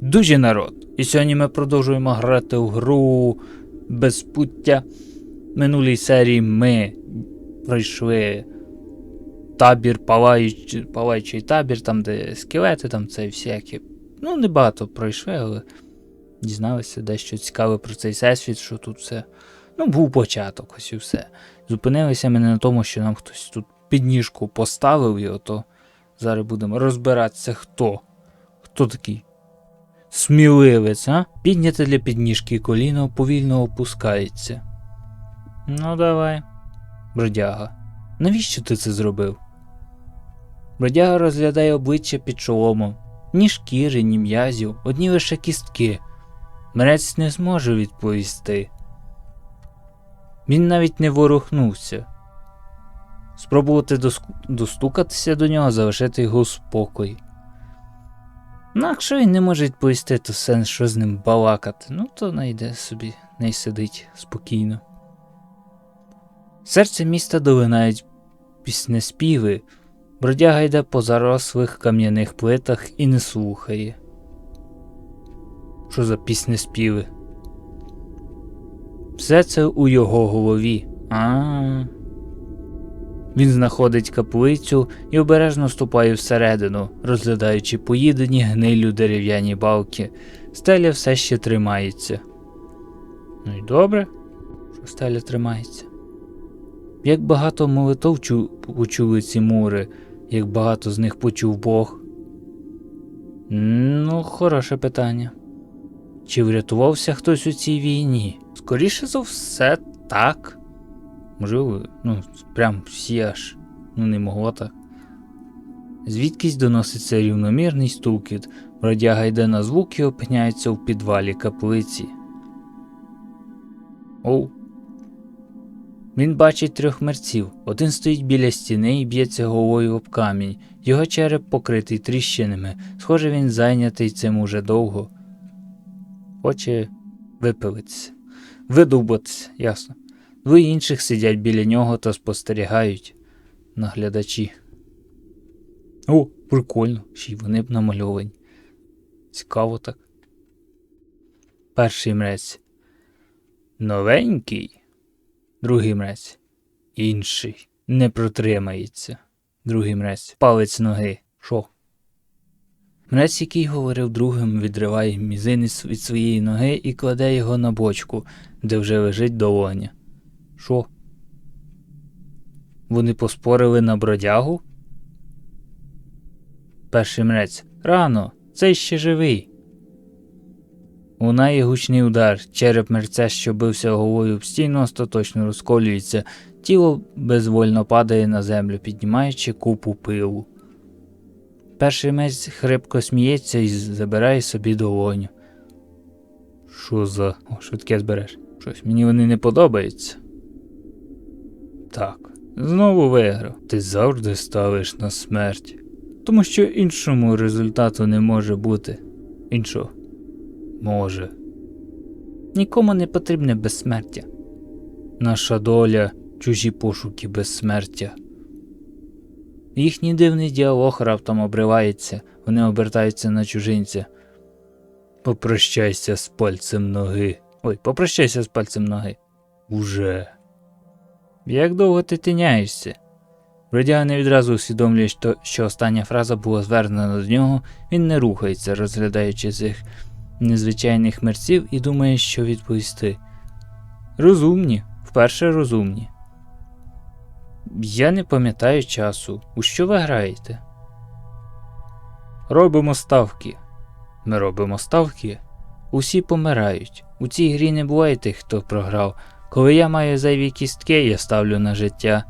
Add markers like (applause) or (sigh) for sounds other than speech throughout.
Дуже народ. І сьогодні ми продовжуємо грати в гру Безпуття. Минулій серії ми пройшли табір, палаючий, палаючий табір, там, де скелети, там це всякі. Ну, небагато пройшли, але дізналися дещо цікаве про цей всесвіт, що тут все. Ну, був початок, ось і все. Зупинилися ми не на тому, що нам хтось тут підніжку поставив, і ото зараз будемо розбиратися, хто. Хто такий? Сміливець, а? Підняте для підніжки коліно повільно опускається. Ну, давай. Бродяга. Навіщо ти це зробив? Бродяга розглядає обличчя під шоломом. Ні шкіри, ні м'язів, одні лише кістки. Мрець не зможе відповісти. Він навіть не ворухнувся. Спробувати достукатися до нього, залишити його у спокої. Ну, якщо він не може відповісти, то сенс, що з ним балакати. Ну, то найде собі, не сидить спокійно. Серце міста долинають піснеспіви, бродяга йде по зарослих кам'яних плитах і не слухає. Що за піснеспіви? Все це у його голові. А. Він знаходить каплицю і обережно ступає всередину, розглядаючи поїдені гнилю дерев'яні балки. Стеля все ще тримається. Ну і добре, що стеля тримається. Як багато молитов чу- почули ці мури, як багато з них почув Бог? Ну, хороше питання. Чи врятувався хтось у цій війні? Скоріше за все, так. Можливо, ну, прям всі аж ну не могло так. Звідкись доноситься рівномірний стукіт, бродяга йде на звук і опиняється в підвалі каплиці. Оу. Він бачить трьох мерців. Один стоїть біля стіни і б'ється головою об камінь. Його череп покритий тріщинами. Схоже, він зайнятий цим уже довго. Хоче випилитися. Видовбатися, ясно. Двоє інших сидять біля нього та спостерігають наглядачі. О, прикольно, ще й вони б намальовані. Цікаво так. Перший мрець. Новенький. Другий мрець. Інший. Не протримається. Другий мрець. Палець ноги. Шо? Мрець, який говорив другим, відриває мізинець від своєї ноги і кладе його на бочку, де вже лежить долоня. Що? Вони поспорили на бродягу? Перший мрець. Рано, цей ще живий. Лунає гучний удар, череп мерця, що бився головою об стіну, остаточно розколюється, тіло безвольно падає на землю, піднімаючи купу пилу. Перший мець хрипко сміється і забирає собі долоню. Що за. О, швидке збереш. Щось мені вони не подобаються. Так, знову виграв. Ти завжди ставиш на смерть. Тому що іншому результату не може бути. Іншого. Може. Нікому не потрібне безсмертя. Наша доля чужі пошуки безсмертя. Їхній дивний діалог раптом обривається, вони обертаються на чужинця. Попрощайся з пальцем ноги. Ой, попрощайся з пальцем ноги. Уже. Як довго ти тиняєшся? Бродяга не відразу усвідомлює, що, остання фраза була звернена до нього, він не рухається, розглядаючи цих незвичайних мерців, і думає, що відповісти. Розумні, вперше розумні. Я не пам'ятаю часу. У що ви граєте? Робимо ставки. Ми робимо ставки. Усі помирають. У цій грі не буває тих, хто програв. Коли я маю зайві кістки, я ставлю на життя.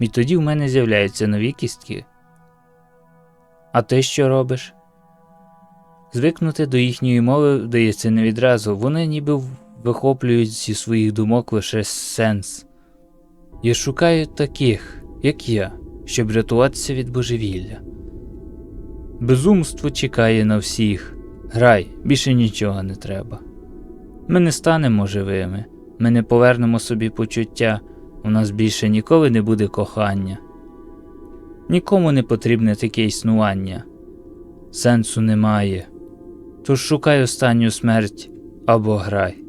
І тоді в мене з'являються нові кістки. А ти що робиш? Звикнути до їхньої мови вдається не відразу, вони ніби вихоплюють зі своїх думок лише сенс. Я шукаю таких, як я, щоб рятуватися від божевілля. Безумство чекає на всіх. Грай, більше нічого не треба. Ми не станемо живими, ми не повернемо собі почуття, у нас більше ніколи не буде кохання. Нікому не потрібне таке існування. сенсу немає. Тож шукай останню смерть або грай.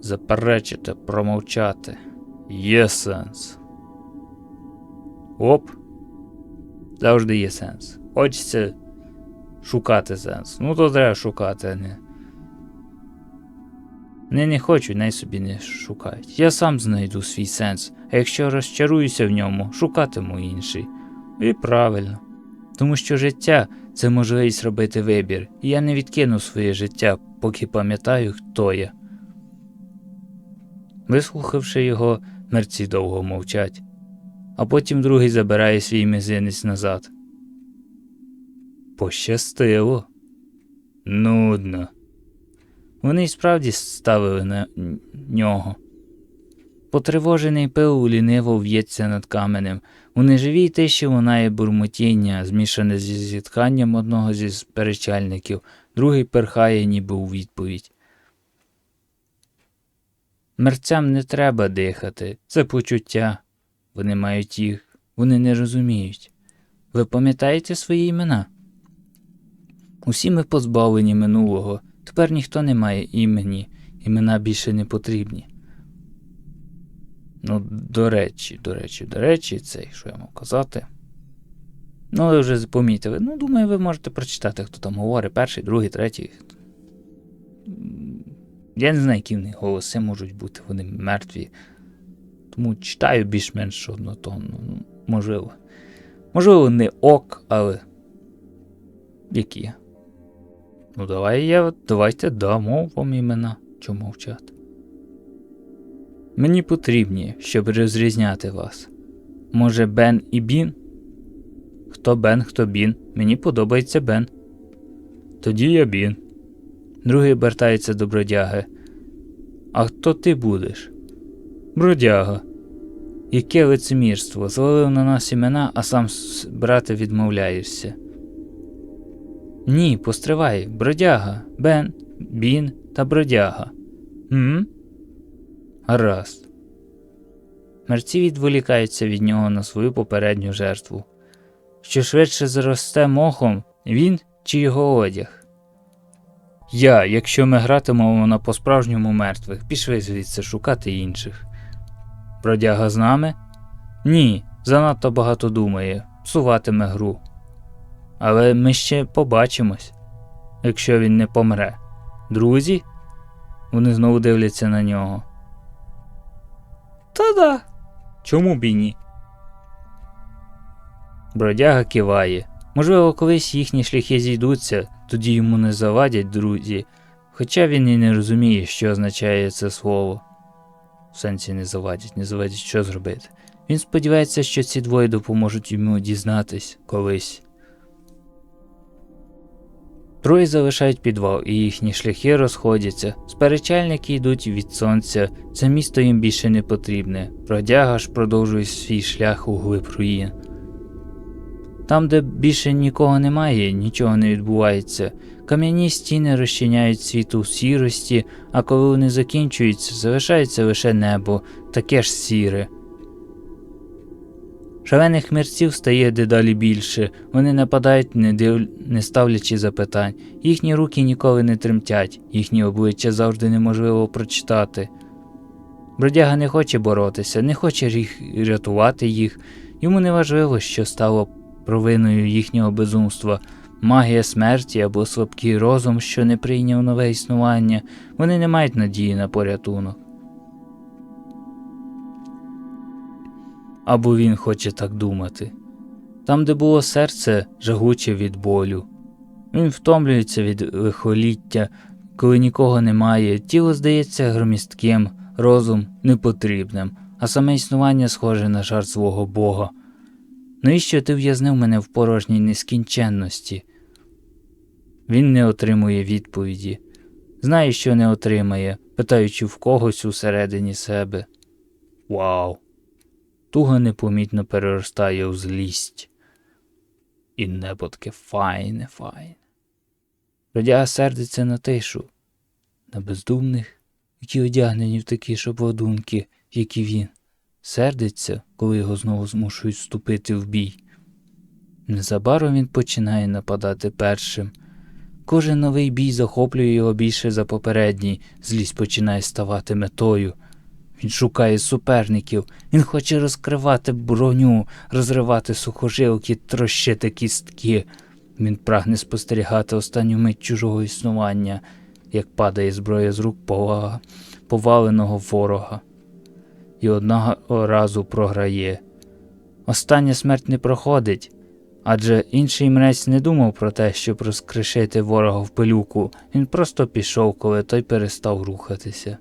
Заперечити, промовчати. Є сенс. Оп. Завжди є сенс. Хочеться шукати сенс. Ну то треба шукати, а не. Не не хочу, най собі не шукають. Я сам знайду свій сенс, а якщо розчаруюся в ньому, шукатиму інший. І правильно. Тому що життя це можливість робити вибір, і я не відкину своє життя, поки пам'ятаю, хто я. Вислухавши його, мерці довго мовчать, а потім другий забирає свій мізинець назад. Пощастило. Нудно. Вони й справді ставили на нього. Потривожений пил ліниво в'ється над каменем. У неживій тиші лунає бурмотіння, змішане зі зітханням одного зі сперечальників, другий перхає, ніби у відповідь. Мерцям не треба дихати, це почуття. Вони мають їх, вони не розуміють. Ви пам'ятаєте свої імена? Усі ми позбавлені минулого, тепер ніхто не має імені, імена більше не потрібні. Ну, до речі, до речі, до речі, цей, що я мав казати. Ну, ви вже помітили. Ну, думаю, ви можете прочитати, хто там говорить, перший, другий, третій. Я не знаю, які в них голоси можуть бути, вони мертві. Тому читаю більш-менш однотонно. Ну, можливо. Можливо, не ок, але. Які? Ну, давай я, давайте дамо вам імена. Чому мовчати? Мені потрібні, щоб розрізняти вас. Може, Бен і Бін? Хто Бен, хто Бін? Мені подобається Бен. Тоді я Бін. Другий обертається до бродяги. А хто ти будеш? Бродяга. Яке лицемірство? Звалив на нас імена, а сам брати відмовляєшся. Ні, постривай, бродяга, Бен, Бін та бродяга. М? Гаразд. Мерці відволікаються від нього на свою попередню жертву. Що швидше заросте мохом, він чи його одяг. Я, якщо ми гратимемо на по-справжньому мертвих, пішли звідси шукати інших. Бродяга з нами? Ні, занадто багато думає, псуватиме гру. Але ми ще побачимось, якщо він не помре. Друзі? Вони знову дивляться на нього. Та-да. Чому б і ні? Бродяга киває. Можливо, колись їхні шляхи зійдуться, тоді йому не завадять друзі, хоча він і не розуміє, що означає це слово. В сенсі не завадять, не завадять, що зробити. Він сподівається, що ці двоє допоможуть йому дізнатись колись. Троє залишають підвал, і їхні шляхи розходяться. Сперечальники йдуть від сонця, це місто їм більше не потрібне. Бродяга ж продовжує свій шлях у глиб руїн. Там, де більше нікого немає, нічого не відбувається. Кам'яні стіни розчиняють світ у сірості, а коли вони закінчуються, залишається лише небо, таке ж сіре. Шалених мерців стає дедалі більше, вони нападають, не, див... не ставлячи запитань. Їхні руки ніколи не тремтять, їхні обличчя завжди неможливо прочитати. Бродяга не хоче боротися, не хоче їх рятувати їх. Йому не важливо, що стало провиною їхнього безумства. Магія смерті або слабкий розум, що не прийняв нове існування, вони не мають надії на порятунок. Або він хоче так думати. Там, де було серце, жагуче від болю. Він втомлюється від лихоліття, коли нікого немає, тіло здається громістким, розум непотрібним, а саме існування схоже на жар свого Бога. Навіщо ти в'язнив мене в порожній нескінченності? Він не отримує відповіді. Знає, що не отримає, питаючи в когось усередині себе. Вау! Туга непомітно переростає у злість. І небо таке файне, файне. Родяга сердиться на тишу, на бездумних, які одягнені в такі ж обладунки, і він. Сердиться, коли його знову змушують вступити в бій. Незабаром він починає нападати першим. Кожен новий бій захоплює його більше за попередній, злість починає ставати метою. Він шукає суперників, він хоче розкривати броню, розривати сухожилки, трощити кістки. Він прагне спостерігати останню мить чужого існування, як падає зброя з рук пова- поваленого ворога. І одного разу програє. Остання смерть не проходить, адже інший мрець не думав про те, щоб розкришити ворога в пилюку, він просто пішов, коли той перестав рухатися.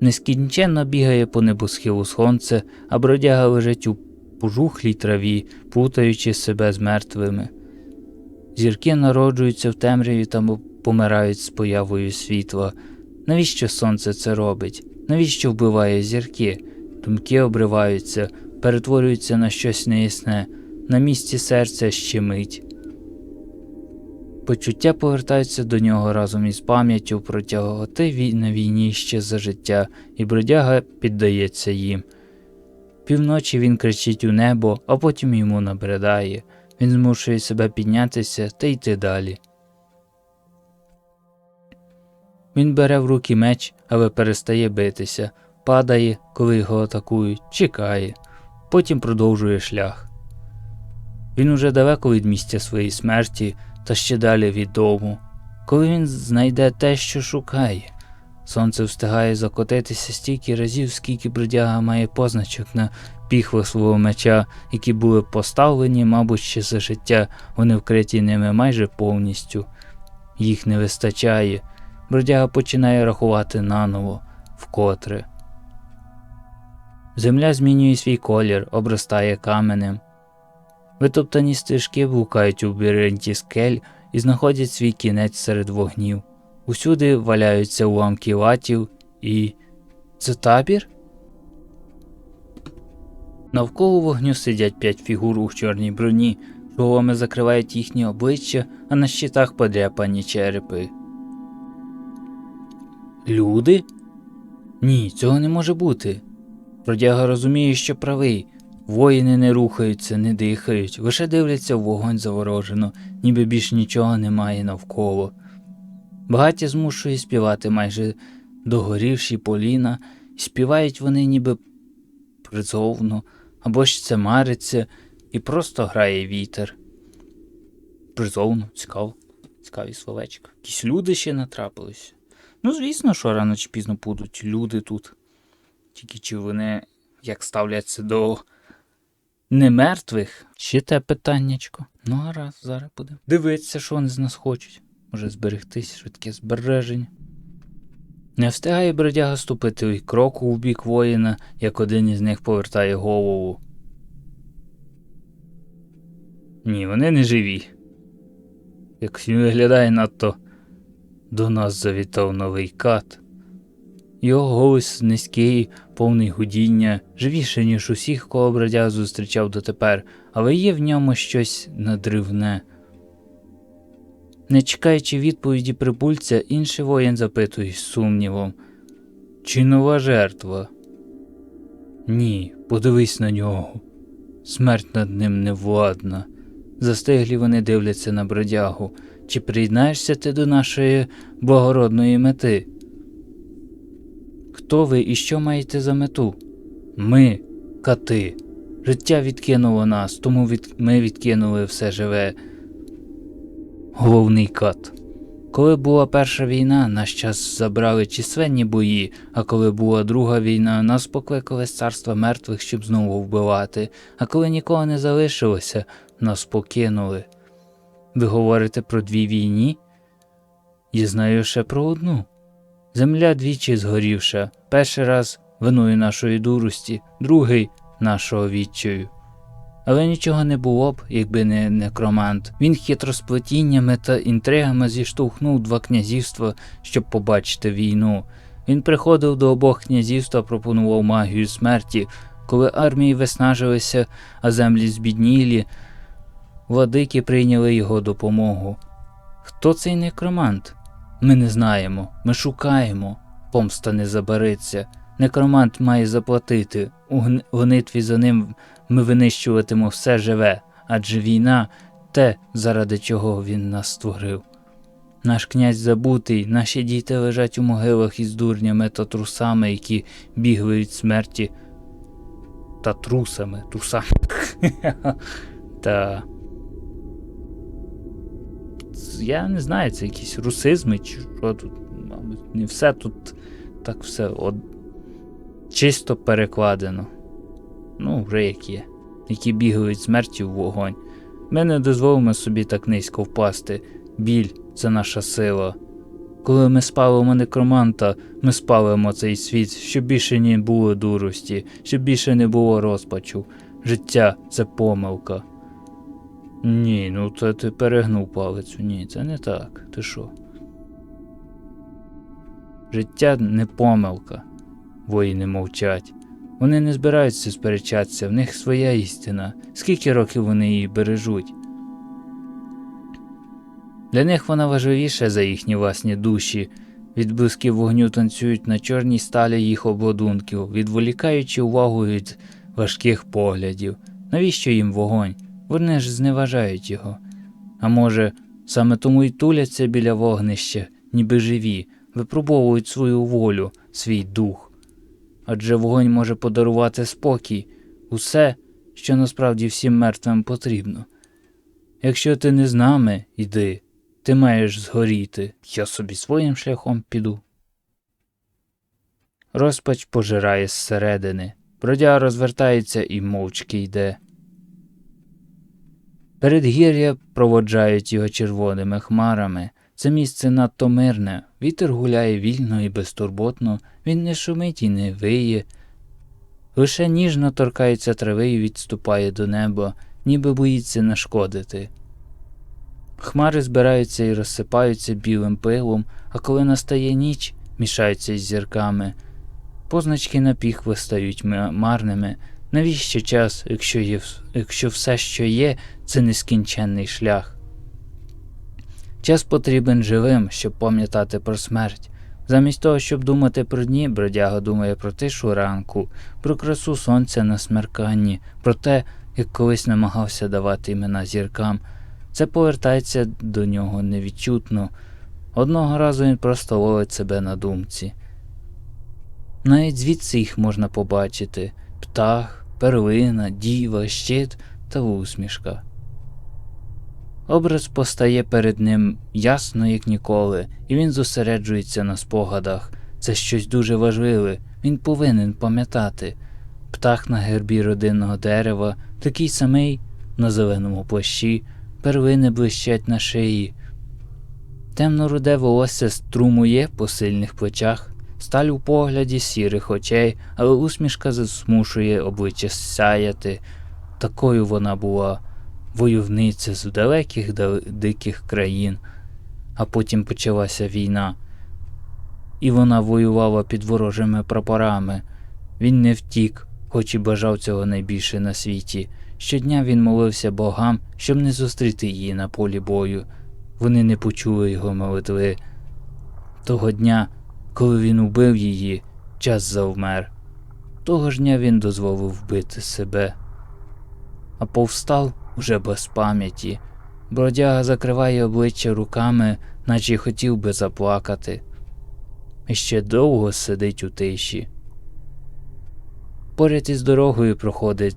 Нескінченно бігає по небосхилу сонце, а бродяга лежить у пожухлій траві, путаючи себе з мертвими. Зірки народжуються в темряві та помирають з появою світла. Навіщо сонце це робить? Навіщо вбиває зірки? Думки обриваються, перетворюються на щось неясне, на місці серця щемить. Почуття повертаються до нього разом із пам'яттю про тяготи на війні ще за життя, і бродяга піддається їм. Півночі він кричить у небо, а потім йому набридає. Він змушує себе піднятися та йти далі. Він бере в руки меч, але перестає битися, падає, коли його атакують, чекає, потім продовжує шлях. Він уже далеко від місця своєї смерті та ще далі від дому. Коли він знайде те, що шукає, сонце встигає закотитися стільки разів, скільки бродяга має позначок на піхвах свого меча, які були поставлені, мабуть, ще за життя, вони вкриті ними майже повністю. Їх не вистачає. Бродяга починає рахувати наново, вкотре. Земля змінює свій колір, обростає каменем. Витоптані стежки блукають у лабіринті скель і знаходять свій кінець серед вогнів. Усюди валяються уламки латів і. Це табір? Навколо вогню сидять п'ять фігур у чорній броні, шоломи закривають їхні обличчя, а на щитах подряпані черепи. Люди? Ні, цього не може бути. Бродяга розуміє, що правий. Воїни не рухаються, не дихають, лише дивляться в вогонь заворожено, ніби більш нічого немає навколо. Багаття змушує співати майже догорівші поліна, співають вони ніби призовно, або ж це мариться, і просто грає вітер. Призовно, цікаво, цікаві словечка. Якісь люди ще натрапилися. Ну, звісно, що рано чи пізно будуть люди тут. Тільки чи вони як ставляться до немертвих? Ще те питаннячко. Ну, гаразд, зараз будемо. Дивитися, що вони з нас хочуть. Може зберегтись швидке збереження. Не встигає бродяга ступити й кроку в бік воїна, як один із них повертає голову. Ні, вони не живі. Якось він виглядає надто до нас завітав новий кат. Його голос низький, повний гудіння, живіше, ніж усіх, кого бродяг зустрічав дотепер, але є в ньому щось надривне. Не чекаючи відповіді прибульця, інший воїн запитує з сумнівом. Чи нова жертва? Ні, подивись на нього. Смерть над ним невладна. Застиглі вони дивляться на бродягу. Чи приєднаєшся ти до нашої благородної мети? Хто ви і що маєте за мету? Ми, кати. Життя відкинуло нас, тому від... ми відкинули все живе. Головний кат. Коли була перша війна, наш час забрали численні бої, а коли була друга війна, нас покликали з царства мертвих, щоб знову вбивати, а коли нікого не залишилося, нас покинули. Ви говорите про дві війні? Я знаю ще про одну. Земля двічі згорівша, перший раз виною нашої дурості, другий нашого відчаю. Але нічого не було б, якби не некромант. Він хитросплетіннями та інтригами зіштовхнув два князівства, щоб побачити війну. Він приходив до обох князівств та пропонував магію смерті, коли армії виснажилися, а землі збіднілі. Владики прийняли його допомогу. Хто цей некромант? Ми не знаємо, ми шукаємо. Помста не забереться. Некромант має заплатити. У гонитві за ним ми винищуватимо все живе, адже війна те, заради чого він нас створив. Наш князь забутий, наші діти лежать у могилах із дурнями та трусами, які бігли від смерті. Та трусами, трусами. (laughs) Та. Я не знаю, це якісь русизми чи що тут. Мабуть, не все тут так все от, чисто перекладено. Ну, вже як є. Які бігають від смерті в вогонь. Ми не дозволимо собі так низько впасти. Біль це наша сила. Коли ми спалимо некроманта, ми спалимо цей світ, щоб більше не було дурості, щоб більше не було розпачу. Життя це помилка. Ні, ну це ти перегнув палицю. Ні, це не так. Ти що? Життя не помилка. Воїни мовчать. Вони не збираються сперечатися, в них своя істина. Скільки років вони її бережуть? Для них вона важливіша за їхні власні душі. Відблиски вогню танцюють на чорній сталі їх обладунків, відволікаючи увагу від важких поглядів. Навіщо їм вогонь? Вони ж зневажають його. А може, саме тому й туляться біля вогнища, ніби живі, випробовують свою волю, свій дух. Адже вогонь може подарувати спокій, усе, що насправді всім мертвим потрібно. Якщо ти не з нами, йди, ти маєш згоріти, я собі своїм шляхом піду. Розпач пожирає зсередини, бродяга розвертається і мовчки йде. Передгір'я проводжають його червоними хмарами. Це місце надто мирне, вітер гуляє вільно і безтурботно, він не шумить і не виє. Лише ніжно торкається трави і відступає до неба, ніби боїться нашкодити. Хмари збираються і розсипаються білим пилом, а коли настає ніч, мішаються із зірками. Позначки на піхви стають марними. Навіщо час, якщо, є, якщо все, що є, це нескінченний шлях? Час потрібен живим, щоб пам'ятати про смерть. Замість того, щоб думати про дні, бродяга думає про тишу ранку, про красу сонця на смерканні, про те, як колись намагався давати імена зіркам. Це повертається до нього невідчутно. Одного разу він просто ловить себе на думці. Навіть звідси їх можна побачити птах, перлина, діва, щит та усмішка. Образ постає перед ним ясно, як ніколи, і він зосереджується на спогадах. Це щось дуже важливе, він повинен пам'ятати. Птах на гербі родинного дерева, такий самий на зеленому плащі, первини блищать на шиї. Темно-руде волосся струмує по сильних плечах, сталь у погляді сірих очей, але усмішка змушує обличчя сяяти. Такою вона була войовниця з далеких диких країн, а потім почалася війна. І вона воювала під ворожими прапорами. Він не втік, хоч і бажав цього найбільше на світі. Щодня він молився богам, щоб не зустріти її на полі бою. Вони не почули його молитви. Того дня, коли він убив її, час завмер. Того ж дня він дозволив вбити себе. А повстав уже без пам'яті. Бродяга закриває обличчя руками, наче й хотів би заплакати. І ще довго сидить у тиші. Поряд із дорогою проходить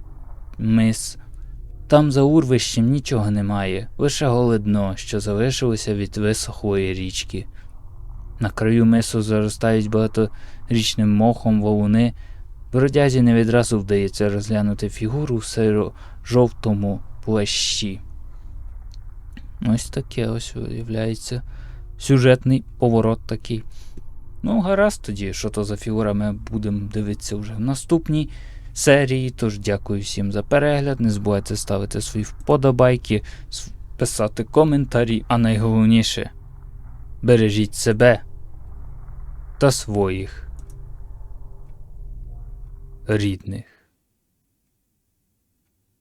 мис. Там за урвищем нічого немає, лише голе дно, що залишилося від висохлої річки. На краю мису заростають багаторічним мохом валуни. Бродязі не відразу вдається розглянути фігуру в сиро-жовтому плащі. Ось таке ось виявляється. Сюжетний поворот такий. Ну, гаразд тоді, що то за фігура, ми будемо дивитися вже в наступній серії. Тож дякую всім за перегляд. Не забувайте ставити свої вподобайки, писати коментарі, а найголовніше бережіть себе та своїх рідних.